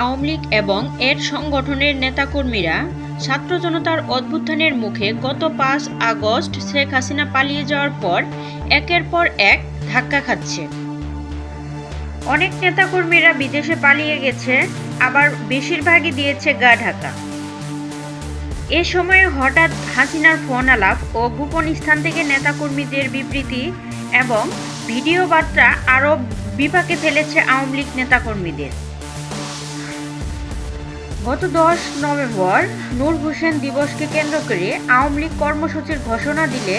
আওয়ামী লীগ এবং এর সংগঠনের নেতাকর্মীরা ছাত্র জনতার অভ্যুত্থানের মুখে গত পাঁচ আগস্ট শেখ হাসিনা পালিয়ে যাওয়ার পর একের পর এক ধাক্কা খাচ্ছে। অনেক নেতাকর্মীরা বিদেশে পালিয়ে গেছে, আবার বেশিরভাগই দিয়েছে গা ঢাকা। এ সময়ে হঠাৎ হাসিনার ফোন আলাপ ও গোপন স্থান থেকে নেতাকর্মীদের বিবৃতি এবং ভিডিও বার্তা আরও বিপাকে ফেলেছে আওয়ামী লীগ নেতাকর্মীদের। গত দশ নভেম্বর নূর হোসেন দিবসকে কেন্দ্র করে আওয়ামী লীগ কর্মসূচির ঘোষণা দিলে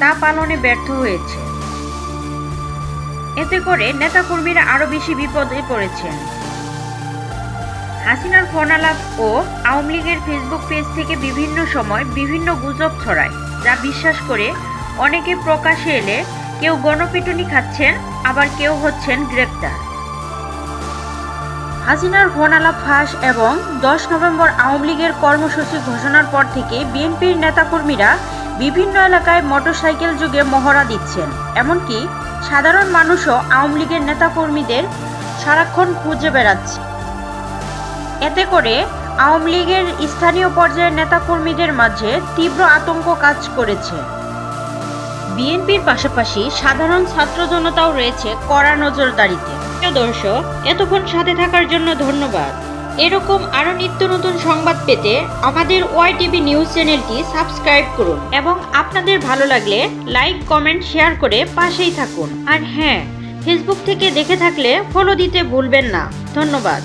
তা পালনে ব্যর্থ হয়েছে। এতে করে নেতাকর্মীরা আরও বেশি বিপদে পড়েছেন। হাসিনার ফোনালাপ ও আওয়ামী লীগের ফেসবুক পেজ থেকে বিভিন্ন সময় বিভিন্ন গুজব ছড়ায়, যা বিশ্বাস করে অনেকে প্রকাশে এলে কেউ গণপিটুনি খাচ্ছেন, আবার কেউ হচ্ছেন গ্রেপ্তার। হাসিনার আলাপ ফাঁস এবং দশ নভেম্বর আওয়ামী লীগের কর্মসূচি ঘোষণার পর থেকে বিএনপির নেতাকর্মীরা বিভিন্ন এলাকায় মোটরসাইকেল যুগে মহড়া দিচ্ছেন। এমনকি সাধারণ মানুষও আওয়ামী লীগের নেতাকর্মীদের সারাক্ষণ খুঁজে বেড়াচ্ছে। এতে করে আওয়ামী লীগের স্থানীয় পর্যায়ের নেতাকর্মীদের মাঝে তীব্র আতঙ্ক কাজ করেছে। বিএনপির পাশাপাশি সাধারণ ছাত্র জনতাও রয়েছে কড়া নজরদারিতে। প্রিয় দর্শক, এতক্ষণ সাথে থাকার জন্য ধন্যবাদ। এরকম আরও নিত্য নতুন সংবাদ পেতে আমাদের ওয়াই টিভি নিউজ চ্যানেলটি সাবস্ক্রাইব করুন এবং আপনাদের ভালো লাগলে লাইক, কমেন্ট, শেয়ার করে পাশেই থাকুন। আর হ্যাঁ ফেসবুক থেকে দেখে থাকলে ফলো দিতে ভুলবেন না। ধন্যবাদ।